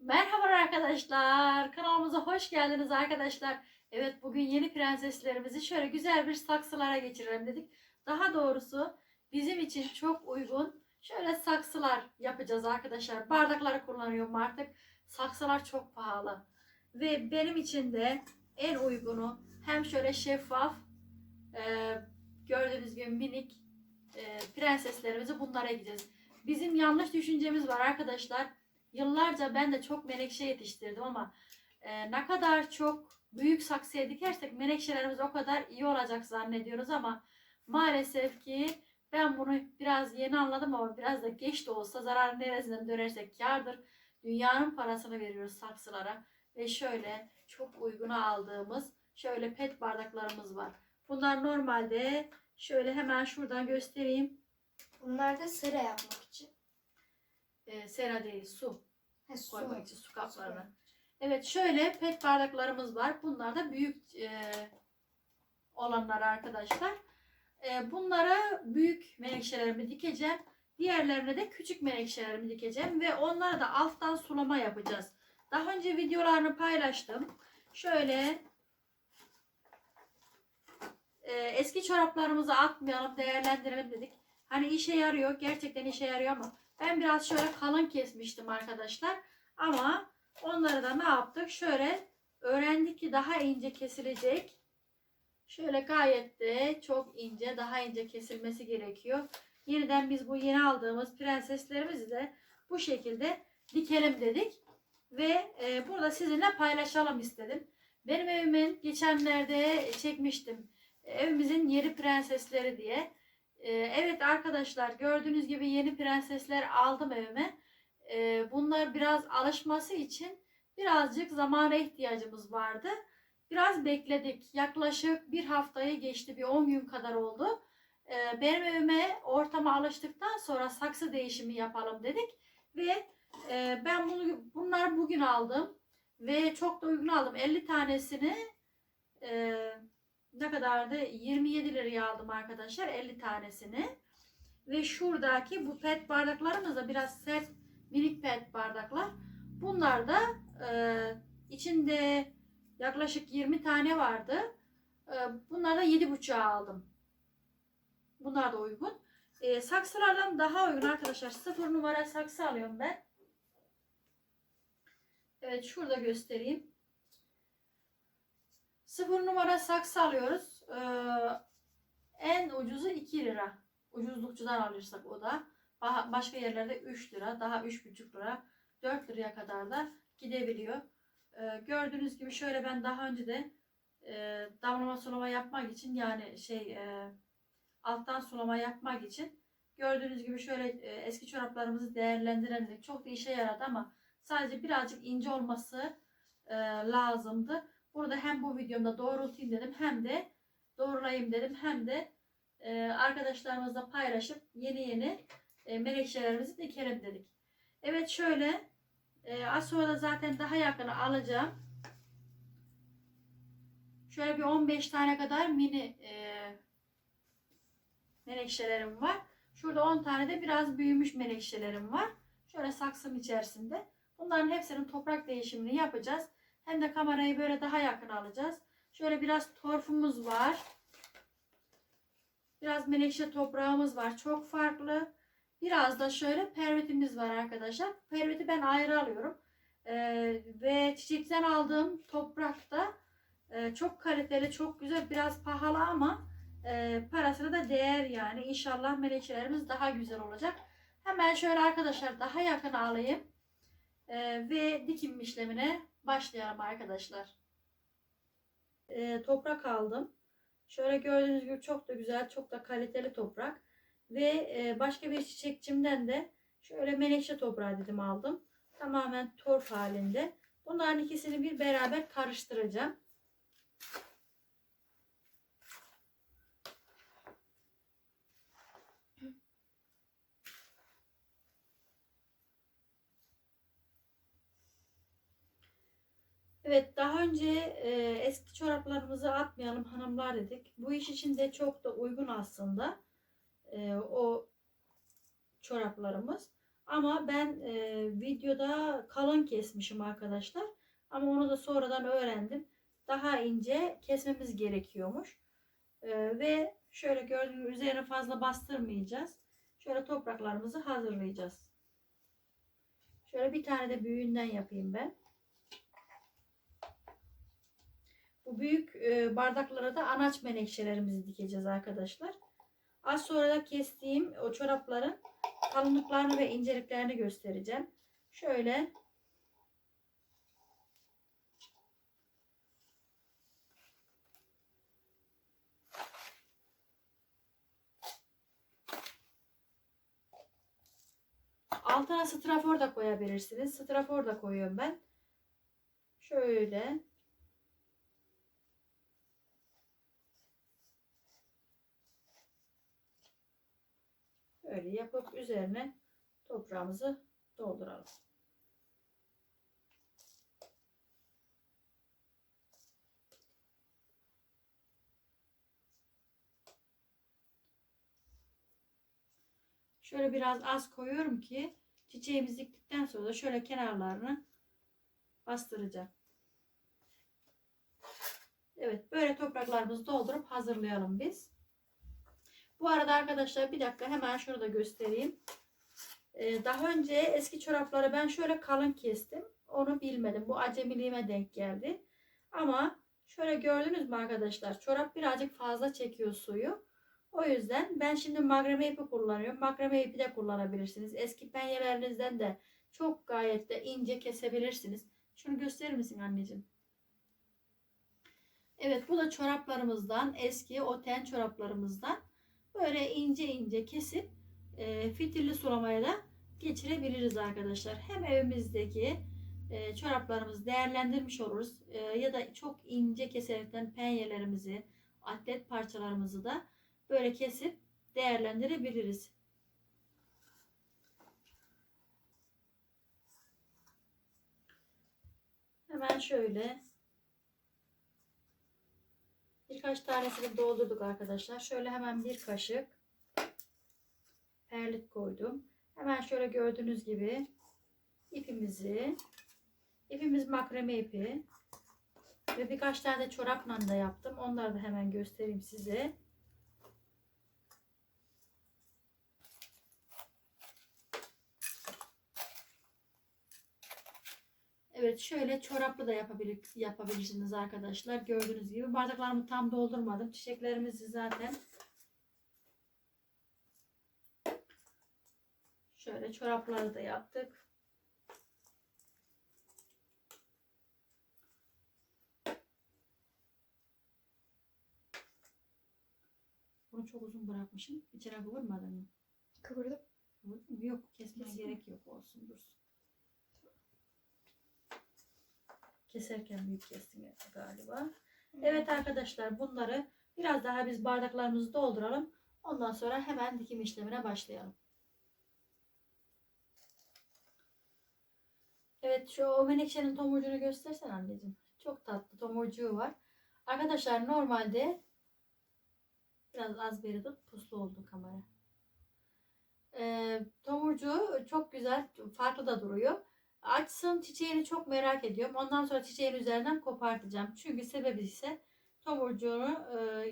Merhaba arkadaşlar. Kanalımıza hoş geldiniz arkadaşlar. Evet bugün yeni prenseslerimizi şöyle güzel bir saksılara geçirelim dedik. Daha doğrusu bizim için çok uygun şöyle saksılar yapacağız arkadaşlar. Bardakları kullanıyorum artık. Saksılar çok pahalı. Ve benim için de en uygunu hem şöyle şeffaf e, gördüğünüz gibi minik e, prenseslerimizi bunlara gideceğiz. Bizim yanlış düşüncemiz var arkadaşlar. Yıllarca ben de çok menekşe yetiştirdim ama e, ne kadar çok büyük saksıya dikersek menekşelerimiz o kadar iyi olacak zannediyoruz ama maalesef ki ben bunu biraz yeni anladım ama biraz da geç de olsa zarar neresinden dönersek kardır. Dünyanın parasını veriyoruz saksılara ve şöyle çok uyguna aldığımız şöyle pet bardaklarımız var. Bunlar normalde şöyle hemen şuradan göstereyim. Bunlar da sıra yapmak için. E, sera değil su. He, su. koymak için su kaplarını. Evet şöyle pet bardaklarımız var. Bunlar da büyük e, olanlar arkadaşlar. E, bunlara büyük menekşelerimi dikeceğim. Diğerlerine de küçük menekşelerimi dikeceğim. Ve onlara da alttan sulama yapacağız. Daha önce videolarını paylaştım. Şöyle e, eski çoraplarımızı atmayalım, değerlendirelim dedik. Hani işe yarıyor, gerçekten işe yarıyor ama ben biraz şöyle kalın kesmiştim arkadaşlar. Ama onları da ne yaptık? Şöyle öğrendik ki daha ince kesilecek. Şöyle gayet de çok ince, daha ince kesilmesi gerekiyor. Yeniden biz bu yeni aldığımız prenseslerimizi de bu şekilde dikelim dedik. Ve e, burada sizinle paylaşalım istedim. Benim evimin geçenlerde çekmiştim. Evimizin yeri prensesleri diye. E, evet arkadaşlar gördüğünüz gibi yeni prensesler aldım evime. E, bunlar biraz alışması için birazcık zamana ihtiyacımız vardı. Biraz bekledik. Yaklaşık bir haftayı geçti. Bir 10 gün kadar oldu. E, benim evime ortama alıştıktan sonra saksı değişimi yapalım dedik. Ve e, ben bunu bunlar bugün aldım. Ve çok da uygun aldım. 50 tanesini e, ne kadardı? 27 liraya aldım arkadaşlar 50 tanesini. Ve şuradaki bu pet bardaklarımız da biraz sert minik pet bardaklar. Bunlar da e, içinde yaklaşık 20 tane vardı. E, bunlar da 7,5'a aldım. Bunlar da uygun. E, saksılardan daha uygun arkadaşlar. 0 numara saksı alıyorum ben. Evet şurada göstereyim. 0 numara saksı alıyoruz. E, en ucuzu 2 lira. Ucuzlukçudan alırsak o da. Ba- Başka yerlerde 3 lira, daha 3,5 lira, 4 liraya kadar da gidebiliyor. Ee, gördüğünüz gibi şöyle ben daha önce de e, damlama sulama yapmak için yani şey e, alttan sulama yapmak için gördüğünüz gibi şöyle e, eski çoraplarımızı değerlendirelim. Çok da işe yaradı ama sadece birazcık ince olması e, lazımdı. Burada hem bu videomda doğrultayım dedim hem de doğrulayayım dedim hem de e, arkadaşlarımızla paylaşıp yeni yeni e, menekşelerimizi dikelim dedik. Evet şöyle e, az sonra da zaten daha yakını alacağım. Şöyle bir 15 tane kadar mini e, menekşelerim var. Şurada 10 tane de biraz büyümüş menekşelerim var. Şöyle saksım içerisinde. Bunların hepsinin toprak değişimini yapacağız. Hem de kamerayı böyle daha yakın alacağız. Şöyle biraz torfumuz var. Biraz menekşe toprağımız var. Çok farklı. Biraz da şöyle pervitimiz var arkadaşlar. Perviti ben ayrı alıyorum. Ee, ve çiçekten aldığım toprakta e, çok kaliteli, çok güzel, biraz pahalı ama e, parasına da değer yani. İnşallah menekşelerimiz daha güzel olacak. Hemen şöyle arkadaşlar daha yakın alayım. Ee, ve dikim işlemine başlayalım arkadaşlar. Ee, toprak aldım. Şöyle gördüğünüz gibi çok da güzel, çok da kaliteli toprak. Ve e, başka bir çiçekçimden de şöyle menekşe toprağı dedim aldım. Tamamen torf halinde. Bunların ikisini bir beraber karıştıracağım. Evet daha önce e, eski çoraplarımızı atmayalım hanımlar dedik. Bu iş için de çok da uygun aslında e, o çoraplarımız. Ama ben e, videoda kalın kesmişim arkadaşlar. Ama onu da sonradan öğrendim. Daha ince kesmemiz gerekiyormuş. E, ve şöyle gördüğünüz üzerine fazla bastırmayacağız. Şöyle topraklarımızı hazırlayacağız. Şöyle bir tane de büyüğünden yapayım ben. Bu büyük e, bardaklara da anaç menekşelerimizi dikeceğiz arkadaşlar. Az sonra da kestiğim o çorapların kalınlıklarını ve inceliklerini göstereceğim. Şöyle altına strafor da koyabilirsiniz. Strafor da koyuyorum ben. Şöyle Öyle yapıp üzerine toprağımızı dolduralım. Şöyle biraz az koyuyorum ki çiçeğimizi diktikten sonra da şöyle kenarlarını bastıracağım. Evet böyle topraklarımızı doldurup hazırlayalım biz. Bu arada arkadaşlar bir dakika hemen şunu da göstereyim. Ee, daha önce eski çorapları ben şöyle kalın kestim. Onu bilmedim. Bu acemiliğime denk geldi. Ama şöyle gördünüz mü arkadaşlar? Çorap birazcık fazla çekiyor suyu. O yüzden ben şimdi makrame ipi kullanıyorum. Makrame ipi de kullanabilirsiniz. Eski penyelerinizden de çok gayet de ince kesebilirsiniz. Şunu gösterir misin anneciğim? Evet bu da çoraplarımızdan eski o ten çoraplarımızdan böyle ince ince kesip e, fitilli sulamaya da geçirebiliriz arkadaşlar. Hem evimizdeki e, çoraplarımızı değerlendirmiş oluruz e, ya da çok ince keserekten penyelerimizi, atlet parçalarımızı da böyle kesip değerlendirebiliriz. Hemen şöyle birkaç tanesini doldurduk arkadaşlar. Şöyle hemen bir kaşık perlit koydum. Hemen şöyle gördüğünüz gibi ipimizi ipimiz makrame ipi ve birkaç tane de çorapla da yaptım. Onları da hemen göstereyim size. Evet şöyle çoraplı da yapabilir, yapabilirsiniz arkadaşlar. Gördüğünüz gibi bardaklarımı tam doldurmadım. Çiçeklerimizi zaten şöyle çorapları da yaptık. Bunu çok uzun bırakmışım. İçine kıvırmadın mı? Kıvırdım. Yok kesmeye Kestim. gerek yok olsun dursun. Keserken büyük kestim galiba. Evet arkadaşlar bunları biraz daha biz bardaklarımızı dolduralım. Ondan sonra hemen dikim işlemine başlayalım. Evet şu o menekşenin tomurcuğunu göstersen anneciğim. Çok tatlı tomurcuğu var. Arkadaşlar normalde biraz az beri tut puslu oldu kamera. Ee, tomurcuğu çok güzel farklı da duruyor. Açsın çiçeğini çok merak ediyorum. Ondan sonra çiçeğin üzerinden kopartacağım. Çünkü sebebi ise tomurcuğunu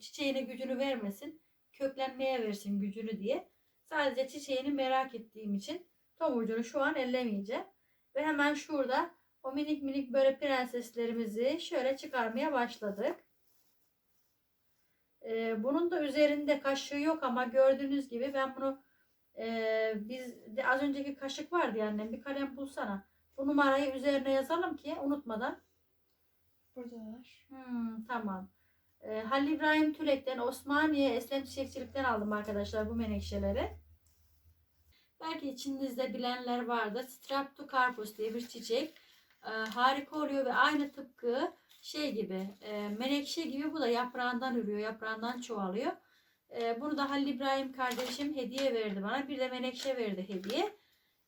çiçeğine gücünü vermesin. Köklenmeye versin gücünü diye. Sadece çiçeğini merak ettiğim için tomurcuğunu şu an ellemeyeceğim. Ve hemen şurada o minik minik böyle prenseslerimizi şöyle çıkarmaya başladık. E, bunun da üzerinde kaşığı yok ama gördüğünüz gibi ben bunu e, biz de az önceki kaşık vardı ya annem bir kalem bulsana. Bu numarayı üzerine yazalım ki unutmadan. Burada var. Hmm, tamam. E, Halil İbrahim Tülek'ten Osmaniye Eslem Çiçekçilik'ten aldım arkadaşlar bu menekşeleri. Belki içinizde bilenler vardır. Streptocarpus diye bir çiçek. E, harika oluyor ve aynı tıpkı şey gibi e, menekşe gibi bu da yaprağından ürüyor. Yaprağından çoğalıyor. E, bunu da Halil İbrahim kardeşim hediye verdi bana. Bir de menekşe verdi hediye.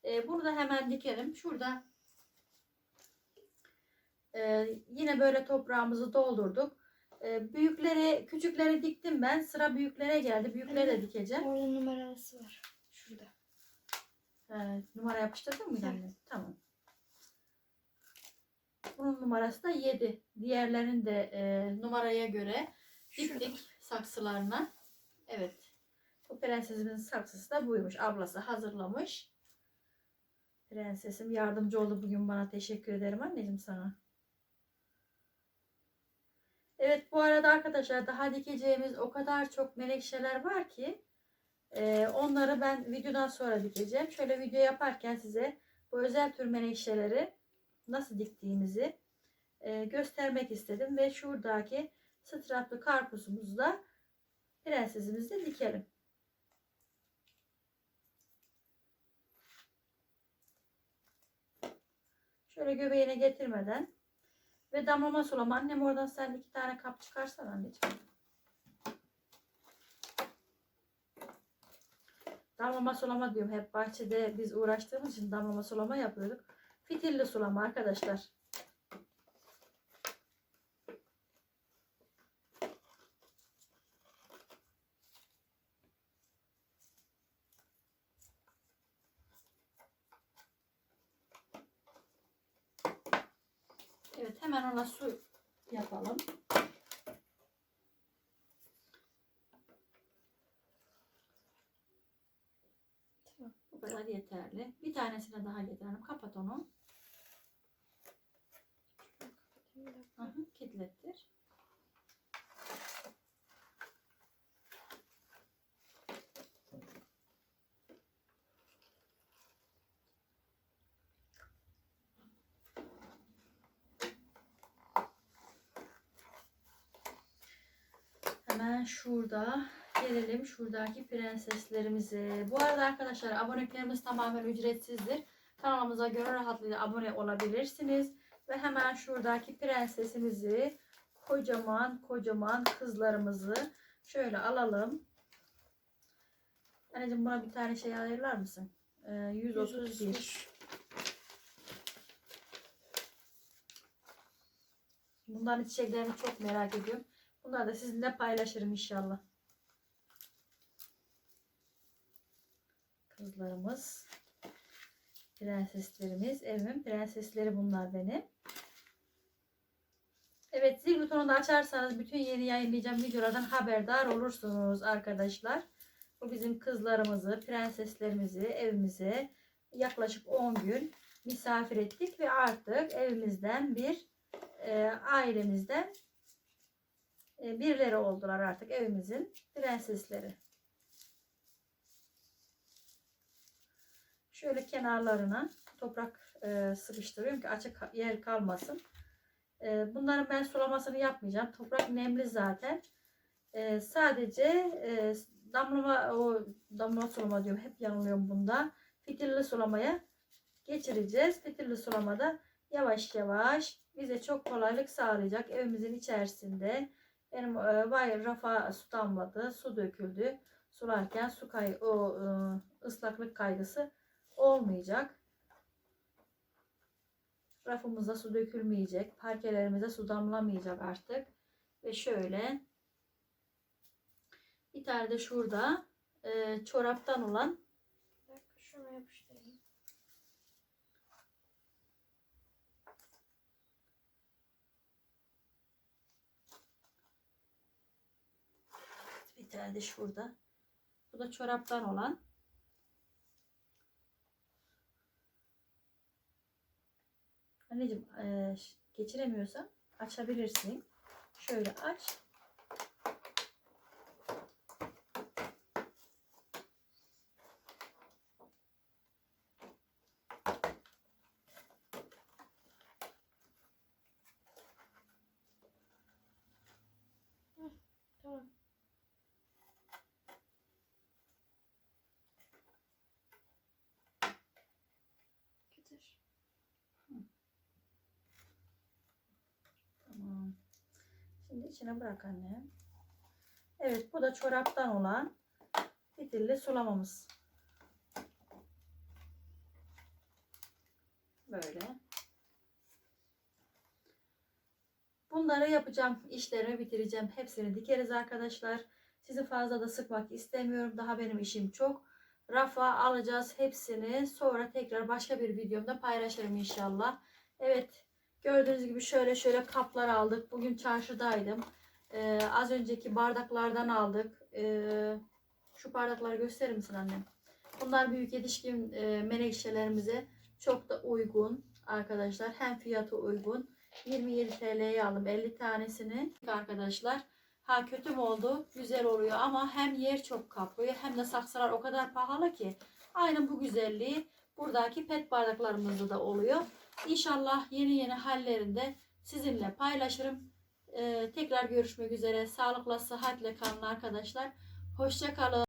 E, bunu da hemen dikelim. Şurada e, yine böyle toprağımızı doldurduk. E, büyükleri, küçükleri diktim ben. Sıra büyüklere geldi. Büyükleri de dikeceğim. Orada numarası var. Şurada. He, numara yapıştırdın mı Evet. Tamam. Bunun numarası da 7. Diğerlerini de e, numaraya göre Şurada. diktik saksılarına. Evet. Bu prensesimizin saksısı da buymuş. Ablası hazırlamış. Prensesim yardımcı oldu bugün bana. Teşekkür ederim anneciğim sana. Evet bu arada arkadaşlar daha dikeceğimiz o kadar çok menekşeler var ki e, onları ben videodan sonra dikeceğim. Şöyle video yaparken size bu özel tür menekşeleri nasıl diktiğimizi e, göstermek istedim. Ve şuradaki straplı karpuzumuzu da prensesimizle dikelim. Şöyle göbeğine getirmeden ve damlama sulama. Annem oradan sen iki tane kap çıkarsan anneciğim. Damlama sulama diyorum. Hep bahçede biz uğraştığımız için damlama sulama yapıyorduk. Fitilli sulama arkadaşlar. Evet hemen ona su yapalım. Bu kadar yeterli. Bir tanesine daha getirelim. Kapat onu. Hemen şurada gelelim şuradaki prenseslerimize. Bu arada arkadaşlar aboneliklerimiz tamamen ücretsizdir. Kanalımıza göre rahatlıkla abone olabilirsiniz. Ve hemen şuradaki prensesimizi kocaman kocaman kızlarımızı şöyle alalım. Anneciğim buna bir tane şey ayırlar mısın? Ee, 131. Bunların çiçeklerini çok merak ediyorum. Bunları da sizinle paylaşırım inşallah. Kızlarımız, prenseslerimiz, evimin prensesleri bunlar benim. Evet zil butonunu da açarsanız bütün yeni yayınlayacağım videolardan haberdar olursunuz arkadaşlar. Bu bizim kızlarımızı, prenseslerimizi evimize yaklaşık 10 gün misafir ettik ve artık evimizden bir e, ailemizden birileri oldular artık evimizin prensesleri. Şöyle kenarlarına toprak e, sıkıştırıyorum ki açık yer kalmasın. E, bunların ben sulamasını yapmayacağım. Toprak nemli zaten. E, sadece e, damlama o damlama sulama diyorum. Hep yanılıyorum bunda. Fitilli sulamaya geçireceğiz. Fitilli sulamada yavaş yavaş bize çok kolaylık sağlayacak. Evimizin içerisinde benim e, vay rafa su damladı, su döküldü. Sularken su kay o e, ıslaklık kaygısı olmayacak. Rafımıza su dökülmeyecek. Parkelerimize su damlamayacak artık. Ve şöyle bir tane de şurada e, çoraptan olan şunu yapıştırayım. De şurada. Bu da çoraptan olan. Anneciğim e, geçiremiyorsan açabilirsin. Şöyle aç. Tamam. Getir. Tamam. Şimdi içine bırak anne. Evet bu da çoraptan olan fitilli sulamamız. Böyle. Bunları yapacağım. işlerimi bitireceğim. Hepsini dikeriz arkadaşlar. Sizi fazla da sıkmak istemiyorum. Daha benim işim çok. rafa alacağız hepsini. Sonra tekrar başka bir videomda paylaşırım inşallah. Evet gördüğünüz gibi şöyle şöyle kaplar aldık. Bugün çarşıdaydım. Ee, az önceki bardaklardan aldık. Ee, şu bardakları gösterir misin annem? Bunlar büyük yetişkin e, menekşelerimize çok da uygun arkadaşlar. Hem fiyatı uygun. 27 TL'ye aldım 50 tanesini arkadaşlar. Ha kötü mü oldu? Güzel oluyor ama hem yer çok kaplıyor hem de saksılar o kadar pahalı ki. Aynı bu güzelliği buradaki pet bardaklarımızda da oluyor. İnşallah yeni yeni hallerinde sizinle paylaşırım. Ee, tekrar görüşmek üzere. Sağlıkla, sıhhatle kalın arkadaşlar. Hoşça kalın.